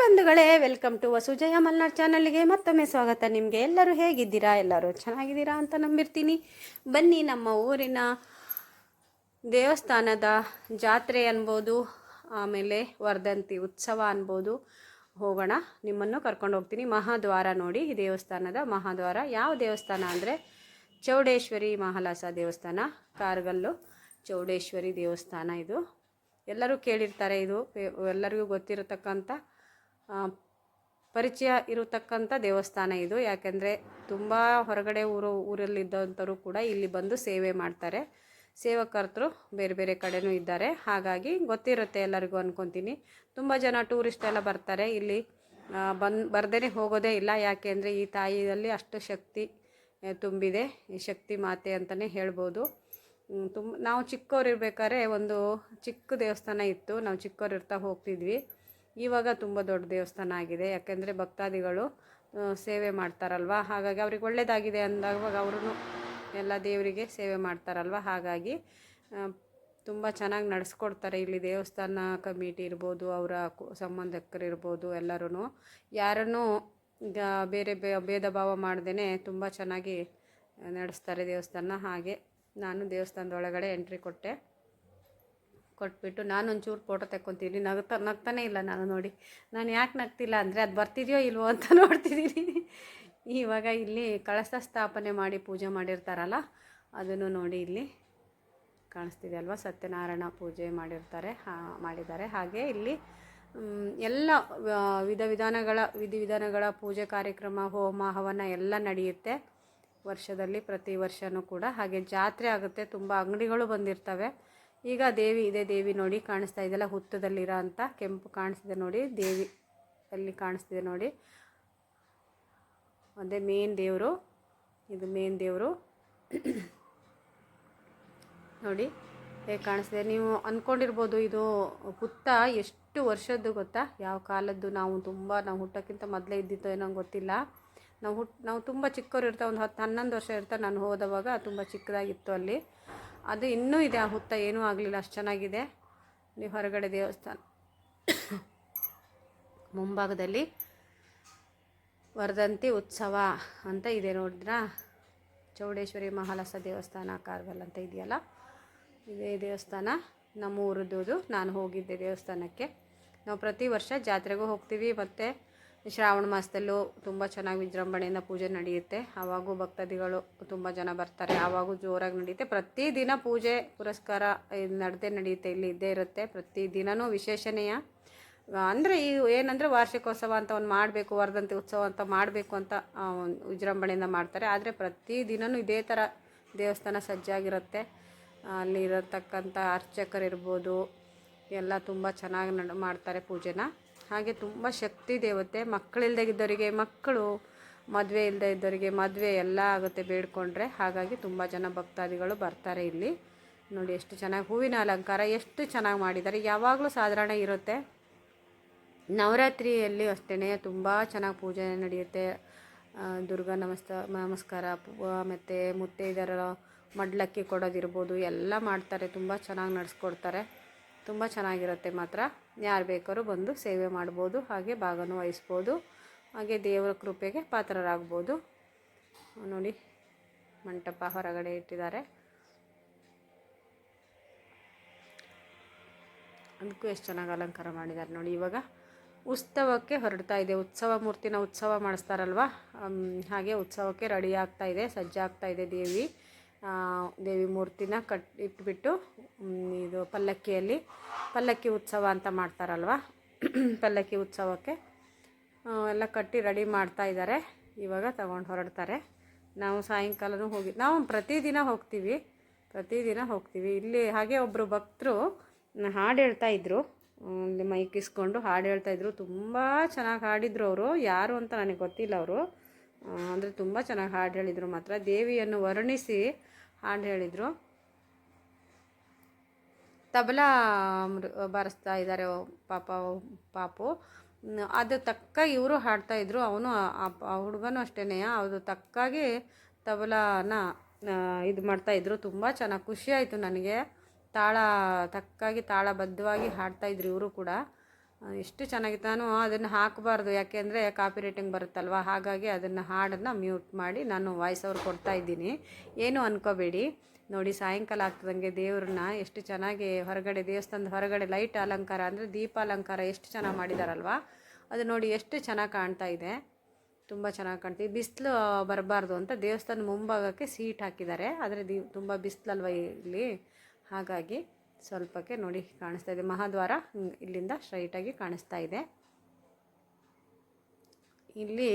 ಬಂಧುಗಳೇ, welcome to ವಸುಜಯ Malnad ಚಾನಲ್ಗೆ ಮತ್ತೊಮ್ಮೆ ಸ್ವಾಗತ. ನಿಮಗೆ ಎಲ್ಲರೂ ಹೇಗಿದ್ದೀರಾ? ಎಲ್ಲರೂ ಚೆನ್ನಾಗಿದ್ದೀರಾ ಅಂತ ನಂಬಿರ್ತೀನಿ. ಬನ್ನಿ, ನಮ್ಮ ಊರಿನ ದೇವಸ್ಥಾನದ ಜಾತ್ರೆ ಅನ್ಬೋದು, ಆಮೇಲೆ ವರ್ಧಂತಿ ಉತ್ಸವ ಅನ್ಬೋದು, ಹೋಗೋಣ. ನಿಮ್ಮನ್ನು ಕರ್ಕೊಂಡು ಹೋಗ್ತೀನಿ. ಮಹಾದ್ವಾರ ನೋಡಿ, ಈ ದೇವಸ್ಥಾನದ ಮಹಾದ್ವಾರ. ಯಾವ ದೇವಸ್ಥಾನ ಅಂದರೆ, ಚೌಡೇಶ್ವರಿ ಮಹಾಲಾಸ ದೇವಸ್ಥಾನ. ಕಾರ್ಗಲ್ಲು ಚೌಡೇಶ್ವರಿ ದೇವಸ್ಥಾನ ಇದು. ಎಲ್ಲರೂ ಕೇಳಿರ್ತಾರೆ ಇದು. ಎಲ್ಲರಿಗೂ ಗೊತ್ತಿರತಕ್ಕಂಥ ಪರಿಚಯ ಇರತಕ್ಕಂಥ ದೇವಸ್ಥಾನ ಇದು. ಯಾಕೆಂದರೆ ತುಂಬ ಹೊರಗಡೆ ಊರು ಊರಲ್ಲಿದ್ದಂಥವರು ಕೂಡ ಇಲ್ಲಿ ಬಂದು ಸೇವೆ ಮಾಡ್ತಾರೆ. ಸೇವಕರ್ತರು ಬೇರೆ ಬೇರೆ ಕಡೆನೂ ಇದ್ದಾರೆ. ಹಾಗಾಗಿ ಗೊತ್ತಿರುತ್ತೆ ಎಲ್ಲರಿಗೂ ಅಂದ್ಕೊತೀನಿ ತುಂಬ ಜನ ಟೂರಿಸ್ಟ್ ಎಲ್ಲ ಬರ್ತಾರೆ. ಇಲ್ಲಿ ಬಂದು ಬರ್ದೇ ಹೋಗೋದೇ ಇಲ್ಲ. ಯಾಕೆಂದರೆ ಈ ತಾಯಿಯಲ್ಲಿ ಅಷ್ಟು ಶಕ್ತಿ ತುಂಬಿದೆ. ಈ ಶಕ್ತಿ ಮಾತೆ ಅಂತಲೇ ಹೇಳ್ಬೋದು. ತುಂಬ ನಾವು ಚಿಕ್ಕವ್ರು ಇರ್ಬೇಕಾದ್ರೆ ಒಂದು ಚಿಕ್ಕ ದೇವಸ್ಥಾನ ಇತ್ತು. ನಾವು ಚಿಕ್ಕವರಿರ್ತಾ ಹೋಗ್ತಿದ್ವಿ. ಇವಾಗ ತುಂಬ ದೊಡ್ಡ ದೇವಸ್ಥಾನ ಆಗಿದೆ. ಯಾಕೆಂದರೆ ಭಕ್ತಾದಿಗಳು ಸೇವೆ ಮಾಡ್ತಾರಲ್ವ? ಹಾಗಾಗಿ ಅವ್ರಿಗೆ ಒಳ್ಳೆಯದಾಗಿದೆ ಅಂದಾಗ ಅವರು ಎಲ್ಲ ದೇವರಿಗೆ ಸೇವೆ ಮಾಡ್ತಾರಲ್ವ? ಹಾಗಾಗಿ ತುಂಬ ಚೆನ್ನಾಗಿ ನಡೆಸ್ಕೊಡ್ತಾರೆ. ಇಲ್ಲಿ ದೇವಸ್ಥಾನ ಕಮಿಟಿ ಇರ್ಬೋದು, ಅವರ ಕು- ಸಂಬಂಧಿಕರು ಇರ್ಬೋದು ಎಲ್ಲರೂ ಯಾರನ್ನು, ಈಗ ಬೇರೆ ಬೇ, ಭೇದ ಭಾವ ಮಾಡ್ದೇ ತುಂಬ ಚೆನ್ನಾಗಿ ನಡೆಸ್ತಾರೆ ದೇವಸ್ಥಾನ. ಹಾಗೆ ನಾನು ದೇವಸ್ಥಾನದ ಒಳಗಡೆ ಎಂಟ್ರಿ ಕೊಟ್ಟೆ. ಕೊಟ್ಬಿಟ್ಟು ನಾನು ಒಂಚೂರು ಫೋಟೋ ತೆಕ್ಕೊತೀನಿ. ನಗ್ತಾ, ನಗ್ತಾನೆ ಇಲ್ಲ ನಾನು ನೋಡಿ. ನಾನು ಯಾಕೆ ನಗ್ತಿಲ್ಲ ಅಂದರೆ ಅದು ಬರ್ತಿದೆಯೋ ಇಲ್ವೋ ಅಂತ ನೋಡ್ತಿದ್ದೀನಿ ಇವಾಗ ಇಲ್ಲಿ ಕಳಸ ಸ್ಥಾಪನೆ ಮಾಡಿ ಪೂಜೆ ಮಾಡಿರ್ತಾರಲ್ಲ, ಅದನ್ನು ನೋಡಿ ಇಲ್ಲಿ ಕಾಣಿಸ್ತಿದೆ ಅಲ್ವಾ? ಸತ್ಯನಾರಾಯಣ ಪೂಜೆ ಮಾಡಿರ್ತಾರೆ ಮಾಡಿದ್ದಾರೆ. ಹಾಗೆ ಇಲ್ಲಿ ಎಲ್ಲ ವಿಧ ವಿಧಾನಗಳ ವಿಧಿವಿಧಾನಗಳ ಪೂಜೆ ಕಾರ್ಯಕ್ರಮ, ಹೋಮ, ಹವನ ಎಲ್ಲ ನಡೆಯುತ್ತೆ. ವರ್ಷದಲ್ಲಿ ಪ್ರತಿ ವರ್ಷವೂ ಕೂಡ. ಹಾಗೆ ಜಾತ್ರೆ ಆಗುತ್ತೆ, ತುಂಬ ಅಂಗಡಿಗಳು ಬಂದಿರ್ತವೆ. ಈಗ ದೇವಿ, ಇದೆ ದೇವಿ ನೋಡಿ ಕಾಣಿಸ್ತಾ ಇದೆಯಲ್ಲ, ಹುತ್ತದಲ್ಲಿರೋ ಅಂತ ಕೆಂಪು ಕಾಣಿಸ್ತಿದೆ ನೋಡಿ, ದೇವಿ ಅಲ್ಲಿ ಕಾಣಿಸ್ತಿದೆ ನೋಡಿ. ಅದೇ ಮೇನ್ ದೇವರು, ಇದು ಮೇನ್ ದೇವರು. ನೋಡಿ, ಹೇಗೆ ಕಾಣಿಸ್ತಿದೆ? ನೀವು ಅಂದ್ಕೊಂಡಿರ್ಬೋದು ಇದು ಹುತ್ತ ಎಷ್ಟು ವರ್ಷದ್ದು ಗೊತ್ತಾ? ಯಾವ ಕಾಲದ್ದು? ನಾವು ತುಂಬ, ನಾವು ಹುಟ್ಟೋಕ್ಕಿಂತ ಮೊದಲೇ ಇದ್ದಿತ್ತು ಏನೋ ಗೊತ್ತಿಲ್ಲ. ನಾವು ಹುಟ್, ನಾವು ತುಂಬ ಚಿಕ್ಕವ್ರು ಇರ್ತಾ, ಒಂದು ಹತ್ತು ಹನ್ನೊಂದು ವರ್ಷ ಇರ್ತಾ ನಾನು ಹೋದವಾಗ ತುಂಬ ಚಿಕ್ಕದಾಗಿತ್ತು ಅಲ್ಲಿ. ಅದು ಇನ್ನೂ ಇದೆ, ಆ ಹುತ್ತ ಏನೂ ಆಗಲಿಲ್ಲ, ಅಷ್ಟು ಚೆನ್ನಾಗಿದೆ. ನೀವು ಹೊರಗಡೆ ದೇವಸ್ಥಾನ, ಮುಂಭಾಗದಲ್ಲಿ ವರ್ಧಂತಿ ಉತ್ಸವ ಅಂತ ಇದೆ ನೋಡಿದ್ರಾ? ಚೌಡೇಶ್ವರಿ ಮಹಾಲಸ ದೇವಸ್ಥಾನ ಕಾರ್ಗಲ್ ಅಂತ ಇದೆಯಲ್ಲ? ಇದೇ ದೇವಸ್ಥಾನ, ನಮ್ಮ ಊರದ್ದು ನಾನು ಹೋಗಿದ್ದೆ ದೇವಸ್ಥಾನಕ್ಕೆ. ನಾವು ಪ್ರತಿ ವರ್ಷ ಜಾತ್ರೆಗೂ ಹೋಗ್ತೀವಿ, ಮತ್ತು ಶ್ರಾವಣ ಮಾಸದಲ್ಲೂ ತುಂಬ ಚೆನ್ನಾಗಿ ವಿಜೃಂಭಣೆಯಿಂದ ಪೂಜೆ ನಡೆಯುತ್ತೆ. ಆವಾಗೂ ಭಕ್ತಾದಿಗಳು ತುಂಬ ಜನ ಬರ್ತಾರೆ. ಆವಾಗೂ ಜೋರಾಗಿ ನಡೆಯುತ್ತೆ. ಪ್ರತಿದಿನ ಪೂಜೆ, ಪುರಸ್ಕಾರ ನಡೆದೇ ನಡೆಯುತ್ತೆ. ಇಲ್ಲಿ ಇದ್ದೇ ಇರುತ್ತೆ. ಪ್ರತಿ ದಿನವೂ ವಿಶೇಷಣೀಯ. ಅಂದರೆ ಈ ಏನಂದರೆ ವಾರ್ಷಿಕೋತ್ಸವ ಅಂತ ಒಂದು ಮಾಡಬೇಕು ವರ್ಧಂತಿ ಉತ್ಸವ ಅಂತ ಮಾಡಬೇಕು ಅಂತ ವಿಜೃಂಭಣೆಯಿಂದ ಮಾಡ್ತಾರೆ. ಆದರೆ ಪ್ರತಿ ದಿನವೂ ಇದೇ ಥರ ದೇವಸ್ಥಾನ ಸಜ್ಜಾಗಿರುತ್ತೆ. ಅಲ್ಲಿ ಇರತಕ್ಕಂಥ ಅರ್ಚಕರಿರ್ಬೋದು, ಎಲ್ಲ ತುಂಬ ಚೆನ್ನಾಗಿ ನಡ್, ಮಾಡ್ತಾರೆ ಪೂಜೆನ. ಹಾಗೆ ತುಂಬ ಶಕ್ತಿ ದೇವತೆ. ಮಕ್ಕಳಿಲ್ಲದೆ ಇದ್ದವರಿಗೆ, ಮಕ್ಕಳು ಮದುವೆ ಇಲ್ಲದೆ ಇದ್ದವರಿಗೆ ಮದುವೆ ಎಲ್ಲ ಆಗುತ್ತೆ ಬೇಡ್ಕೊಂಡ್ರೆ. ಹಾಗಾಗಿ ತುಂಬ ಜನ ಭಕ್ತಾದಿಗಳು ಬರ್ತಾರೆ ಇಲ್ಲಿ. ನೋಡಿ ಎಷ್ಟು ಚೆನ್ನಾಗಿ ಹೂವಿನ ಅಲಂಕಾರ, ಎಷ್ಟು ಚೆನ್ನಾಗಿ ಮಾಡಿದ್ದಾರೆ. ಯಾವಾಗಲೂ ಸಾಧಾರಣ ಇರುತ್ತೆ. ನವರಾತ್ರಿಯಲ್ಲಿ ಅಷ್ಟೇ ತುಂಬ ಚೆನ್ನಾಗಿ ಪೂಜೆ ನಡೆಯುತ್ತೆ. ದುರ್ಗಾ ನಮಸ್ತ, ನಮಸ್ಕಾರ ಮತ್ತು ಮುತ್ತೈದರ ಮಡ್ಲಕ್ಕಿ ಕೊಡೋದಿರ್ಬೋದು, ಎಲ್ಲ ಮಾಡ್ತಾರೆ, ತುಂಬ ಚೆನ್ನಾಗಿ ನಡೆಸ್ಕೊಡ್ತಾರೆ. ತುಂಬ ಚೆನ್ನಾಗಿರುತ್ತೆ ಮಾತ್ರ. ಯಾರು ಬೇಕಾದ್ರೂ ಬಂದು ಸೇವೆ ಮಾಡ್ಬೋದು, ಹಾಗೆ ಭಾಗನೂ ವಹಿಸ್ಬೋದು, ಹಾಗೆ ದೇವರ ಕೃಪೆಗೆ ಪಾತ್ರರಾಗ್ಬೋದು. ನೋಡಿ, ಮಂಟಪ ಹೊರಗಡೆ ಇಟ್ಟಿದ್ದಾರೆ. ಅದಕ್ಕೂ ಎಷ್ಟು ಚೆನ್ನಾಗಿ ಅಲಂಕಾರ ಮಾಡಿದ್ದಾರೆ ನೋಡಿ ಇವಾಗ. ಉತ್ಸವಕ್ಕೆ ಹೊರಡ್ತಾ ಇದೆ, ಉತ್ಸವ ಮೂರ್ತಿನ ಉತ್ಸವ ಮಾಡಿಸ್ತಾರಲ್ವ? ಹಾಗೆ ಉತ್ಸವಕ್ಕೆ ರೆಡಿ ಆಗ್ತಾ ಇದೆ, ಸಜ್ಜಾಗ್ತಾ ಇದೆ ದೇವಿ. ದೇವಿ ಮೂರ್ತಿನ ಕಟ್ ಇಟ್ಬಿಟ್ಟು ಇದು ಪಲ್ಲಕ್ಕಿಯಲ್ಲಿ, ಪಲ್ಲಕ್ಕಿ ಉತ್ಸವ ಅಂತ ಮಾಡ್ತಾರಲ್ವ? ಪಲ್ಲಕ್ಕಿ ಉತ್ಸವಕ್ಕೆ ಎಲ್ಲ ಕಟ್ಟಿ ರೆಡಿ ಮಾಡ್ತಾ ಇದ್ದಾರೆ ಇವಾಗ ತಗೊಂಡು ಹೊರಡ್ತಾರೆ. ನಾವು ಸಾಯಂಕಾಲನೂ ಹೋಗಿ, ನಾವು ಪ್ರತಿದಿನ ಹೋಗ್ತೀವಿ. ಪ್ರತಿದಿನ ಹೋಗ್ತೀವಿ. ಇಲ್ಲಿ ಹಾಗೆ ಒಬ್ಬರು ಭಕ್ತರು ಹಾಡು ಹೇಳ್ತಾ ಇದ್ದರು ಮೈಕ್ ಇಸ್ಕೊಂಡು ಹಾಡು ಹೇಳ್ತಾ ಇದ್ರು. ತುಂಬ ಚೆನ್ನಾಗಿ ಹಾಡಿದ್ರು ಅವರು. ಯಾರು ಅಂತ ನನಗೆ ಗೊತ್ತಿಲ್ಲ ಅವರು. ಅಂದರೆ ತುಂಬ ಚೆನ್ನಾಗಿ ಹಾಡು ಹೇಳಿದರು ಮಾತ್ರ. ದೇವಿಯನ್ನು ವರ್ಣಿಸಿ ಹಾಡು ಹೇಳಿದರು. ತಬಲಾ ಬಾರಿಸ್ತಾ ಇದ್ದಾರೆ ಪಾಪ ಪಾಪು. ಅದು ತಕ್ಕ ಇವರು ಹಾಡ್ತಾಯಿದ್ರು ಅವನು ಆ ಹುಡುಗನೂ ಅಷ್ಟೇ ಅದು ತಕ್ಕಾಗಿ ತಬಲಾನ ಇದು ಮಾಡ್ತಾಯಿದ್ರು ತುಂಬ ಚೆನ್ನಾಗಿ ಖುಷಿಯಾಯಿತು ನನಗೆ. ತಾಳ, ತಕ್ಕಾಗಿ ತಾಳಬದ್ಧವಾಗಿ ಹಾಡ್ತಾಯಿದ್ರು ಇವರು ಕೂಡ. ಎಷ್ಟು ಚೆನ್ನಾಗಿತ್ತು. ನಾನು ಅದನ್ನು ಹಾಕಬಾರ್ದು, ಯಾಕೆಂದರೆ ಕಾಪಿ ರೇಟಿಂಗ್ ಬರುತ್ತಲ್ವ? ಹಾಗಾಗಿ ಅದನ್ನು ಹಾಡನ್ನು ಮ್ಯೂಟ್ ಮಾಡಿ ನಾನು ವಾಯ್ಸ್ ಅವ್ರು ಕೊಡ್ತಾ ಇದ್ದೀನಿ. ಏನು ಅನ್ಕೋಬೇಡಿ. ನೋಡಿ, ಸಾಯಂಕಾಲ ಆಗ್ತದಂಗೆ ದೇವ್ರನ್ನ ಎಷ್ಟು ಚೆನ್ನಾಗಿ ಹೊರಗಡೆ, ದೇವಸ್ಥಾನದ ಹೊರಗಡೆ ಲೈಟ್ ಅಲಂಕಾರ ಅಂದರೆ ದೀಪ ಅಲಂಕಾರ ಎಷ್ಟು ಚೆನ್ನಾಗಿ ಮಾಡಿದಾರಲ್ವ? ಅದು ನೋಡಿ ಎಷ್ಟು ಚೆನ್ನಾಗಿ ಕಾಣ್ತಾ ಇದೆ. ತುಂಬ ಚೆನ್ನಾಗಿ ಕಾಣ್ತಿದೆ ಬಿಸಿಲು ಬರಬಾರ್ದು ಅಂತ ದೇವಸ್ಥಾನ ಮುಂಭಾಗಕ್ಕೆ ಸೀಟ್ ಹಾಕಿದ್ದಾರೆ. ಆದರೆ ದಿ ತುಂಬ ಬಿಸಿಲಲ್ವ ಇಲ್ಲಿ? ಹಾಗಾಗಿ ಸ್ವಲ್ಪಕ್ಕೆ ನೋಡಿ ಕಾಣಿಸ್ತಾ ಇದೆ. ಮಹಾದ್ವಾರ ಇಲ್ಲಿಂದ ಸ್ಟ್ರೈಟಾಗಿ ಕಾಣಿಸ್ತಾ ಇದೆ. ಇಲ್ಲಿ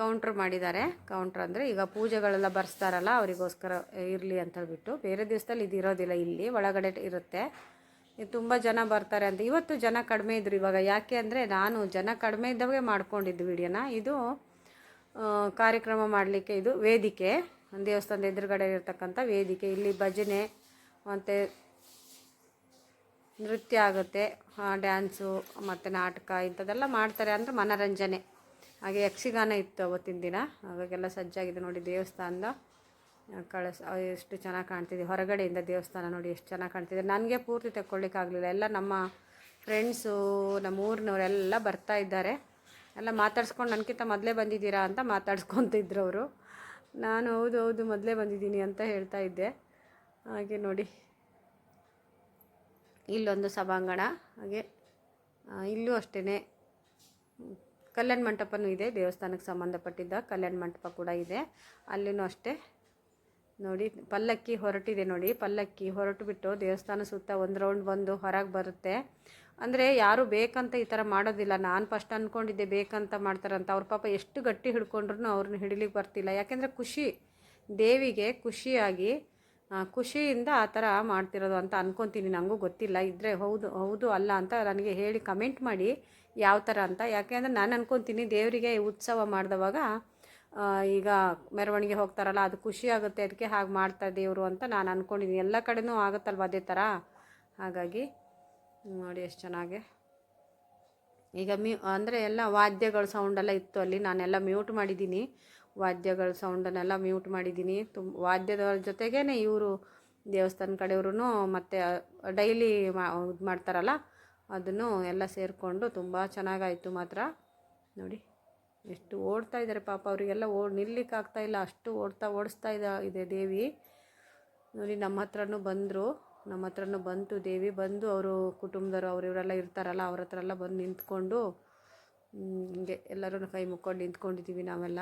ಕೌಂಟ್ರ್ ಮಾಡಿದ್ದಾರೆ. ಕೌಂಟ್ರ್ ಅಂದರೆ ಈಗ ಪೂಜೆಗಳೆಲ್ಲ ಬರ್ಸ್ತಾರಲ್ಲ, ಅವರಿಗೋಸ್ಕರ ಇರಲಿ ಅಂತ ಹೇಳ್ಬಿಟ್ಟು. ಬೇರೆ ದಿವಸದಲ್ಲಿ ಇದು ಇರೋದಿಲ್ಲ ಇಲ್ಲಿ, ಒಳಗಡೆ ಇರುತ್ತೆ. ತುಂಬ ಜನ ಬರ್ತಾರೆ ಅಂತ. ಇವತ್ತು ಜನ ಕಡಿಮೆ ಇದ್ರು ಇವಾಗ. ಯಾಕೆ ಅಂದರೆ ನಾನು ಜನ ಕಡಿಮೆ ಇದ್ದವಾಗೆ ಮಾಡ್ಕೊಂಡಿದ್ದು ವಿಡಿಯೋನ. ಇದು ಕಾರ್ಯಕ್ರಮ ಮಾಡಲಿಕ್ಕೆ ಇದು ವೇದಿಕೆ. ದೇವಸ್ಥಾನದ ಎದುರುಗಡೆ ಇರತಕ್ಕಂಥ ವೇದಿಕೆ. ಇಲ್ಲಿ ಭಜನೆ, ಮತ್ತು ನೃತ್ಯ ಆಗುತ್ತೆ ಡ್ಯಾನ್ಸು, ಮತ್ತು ನಾಟಕ, ಇಂಥದ್ದೆಲ್ಲ ಮಾಡ್ತಾರೆ ಅಂದರೆ ಮನೋರಂಜನೆ. ಹಾಗೆ ಯಕ್ಷಗಾನ ಇತ್ತು ಅವತ್ತಿನ ದಿನ, ಅವಾಗೆಲ್ಲ ಸಜ್ಜಾಗಿದೆ ನೋಡಿ ದೇವಸ್ಥಾನದ. ಕಳಿಸ್ ಎಷ್ಟು ಚೆನ್ನಾಗಿ ಕಾಣ್ತಿದೆ. ಹೊರಗಡೆಯಿಂದ ದೇವಸ್ಥಾನ ನೋಡಿ ಎಷ್ಟು ಚೆನ್ನಾಗಿ ಕಾಣ್ತಿದೆ. ನನಗೆ ಪೂರ್ತಿ ತಗೊಳ್ಳಿಕ್ಕಾಗಲಿಲ್ಲ ಎಲ್ಲ ನಮ್ಮ ಫ್ರೆಂಡ್ಸು ನಮ್ಮ ಊರಿನವರೆಲ್ಲ ಬರ್ತಾ ಇದ್ದಾರೆ. ಎಲ್ಲ ಮಾತಾಡ್ಸ್ಕೊಂಡು ನನಗಿಂತ ಮೊದಲೇ ಬಂದಿದ್ದೀರಾ ಅಂತ ಮಾತಾಡ್ಸ್ಕೊತಿದ್ರು ಅವರು. ನಾನು ಹೌದು ಹೌದು, ಮೊದಲೇ ಬಂದಿದ್ದೀನಿ ಅಂತ ಹೇಳ್ತಾ ಇದ್ದೆ. ಹಾಗೆ ನೋಡಿ. ಇಲ್ಲೊಂದು ಸಭಾಂಗಣ, ಹಾಗೆ ಇಲ್ಲೂ ಅಷ್ಟೇ ಕಲ್ಯಾಣ ಮಂಟಪನೂ ಇದೆ, ದೇವಸ್ಥಾನಕ್ಕೆ ಸಂಬಂಧಪಟ್ಟಿದ್ದ ಕಲ್ಯಾಣ ಮಂಟಪ ಕೂಡ ಇದೆ. ಅಲ್ಲಿನೂ ಅಷ್ಟೇ. ನೋಡಿ, ಪಲ್ಲಕ್ಕಿ ಹೊರಟಿದೆ ನೋಡಿ, ಪಲ್ಲಕ್ಕಿ ಹೊರಟು ಬಿಟ್ಟು ದೇವಸ್ಥಾನ ಸುತ್ತ ಒಂದು ರೌಂಡ್ ಬಂದು ಹೊರಗೆ ಬರುತ್ತೆ. ಅಂದರೆ ಯಾರು ಬೇಕಂತ ಈ ಥರ ಮಾಡೋದಿಲ್ಲ. ನಾನು ಫಸ್ಟ್ ಅಂದ್ಕೊಂಡಿದ್ದೆ ಬೇಕಂತ ಮಾಡ್ತಾರಂತ. ಅವ್ರ ಪಾಪ ಎಷ್ಟು ಗಟ್ಟಿ ಹಿಡ್ಕೊಂಡ್ರು ಅವ್ರನ್ನ ಹಿಡಿಲಿಕ್ಕೆ ಬರ್ತಿಲ್ಲ. ಯಾಕೆಂದರೆ ಖುಷಿ, ದೇವಿಗೆ ಖುಷಿಯಾಗಿ ಖುಷಿಯಿಂದ ಆ ಥರ ಮಾಡ್ತಿರೋದು ಅಂತ ಅಂದ್ಕೊತೀನಿ ನನಗೂ ಗೊತ್ತಿಲ್ಲ. ಇದ್ದರೆ ಹೌದು ಹೌದು ಅಲ್ಲ ಅಂತ ನನಗೆ ಹೇಳಿ ಕಮೆಂಟ್ ಮಾಡಿ ಯಾವ ಥರ ಅಂತ. ಯಾಕೆಂದರೆ ನಾನು ಅಂದ್ಕೊತೀನಿ ದೇವರಿಗೆ ಉತ್ಸವ ಮಾಡಿದವಾಗ ಈಗ ಮೆರವಣಿಗೆ ಹೋಗ್ತಾರಲ್ಲ, ಅದು ಖುಷಿ ಆಗುತ್ತೆ, ಅದಕ್ಕೆ ಹಾಗೆ ಮಾಡ್ತಾ ದೇವರು ಅಂತ ನಾನು ಅಂದ್ಕೊಂಡಿದ್ದೀನಿ ಎಲ್ಲ ಕಡೆನೂ ಆಗುತ್ತಲ್ವ ಅದೇ ಥರ? ಹಾಗಾಗಿ ನೋಡಿ ಎಷ್ಟು ಚೆನ್ನಾಗೆ. ಈಗ ಮ್ಯೂ, ಅಂದರೆ ಎಲ್ಲ ವಾದ್ಯಗಳ ಸೌಂಡೆಲ್ಲ ಇತ್ತು ಅಲ್ಲಿ. ನಾನೆಲ್ಲ ಮ್ಯೂಟ್ ಮಾಡಿದ್ದೀನಿ. ವಾದ್ಯಗಳ ಸೌಂಡನ್ನೆಲ್ಲ ಮ್ಯೂಟ್ ಮಾಡಿದ್ದೀನಿ. ತುಂಬ ವಾದ್ಯದ ಜೊತೆಗೇ ಇವರು ದೇವಸ್ಥಾನ ಕಡೆಯವ್ರೂ ಮತ್ತು ಡೈಲಿ ಇದು ಮಾಡ್ತಾರಲ್ಲ, ಅದನ್ನು ಎಲ್ಲ ಸೇರಿಕೊಂಡು ತುಂಬ ಚೆನ್ನಾಗಾಯಿತು ಮಾತ್ರ. ನೋಡಿ, ಎಷ್ಟು ಓಡ್ತಾ ಇದ್ದಾರೆ ಪಾಪ ಅವರಿಗೆಲ್ಲ ಓಡ್ ನಿಲ್ಲಿಕ್ಕಾಗ್ತಾ ಇಲ್ಲ, ಅಷ್ಟು ಓಡ್ತಾ ಓಡಿಸ್ತಾ ಇದ್ದ ಇದೆ ದೇವಿ. ನೋಡಿ, ನಮ್ಮ ಹತ್ರನೂ ಬಂದರು, ನಮ್ಮ ಹತ್ರನೂ ಬಂತು ದೇವಿ. ಬಂದು ಅವರು ಕುಟುಂಬದವರು, ಅವ್ರು ಇವರೆಲ್ಲ ಇರ್ತಾರಲ್ಲ, ಅವ್ರ ಹತ್ರ ಎಲ್ಲ ಬಂದು ನಿಂತ್ಕೊಂಡು ಹಿಂಗೆ ಎಲ್ಲರೂ ಕೈ ಮುಕ್ಕೊಂಡು ನಿಂತ್ಕೊಂಡಿದ್ದೀವಿ ನಾವೆಲ್ಲ.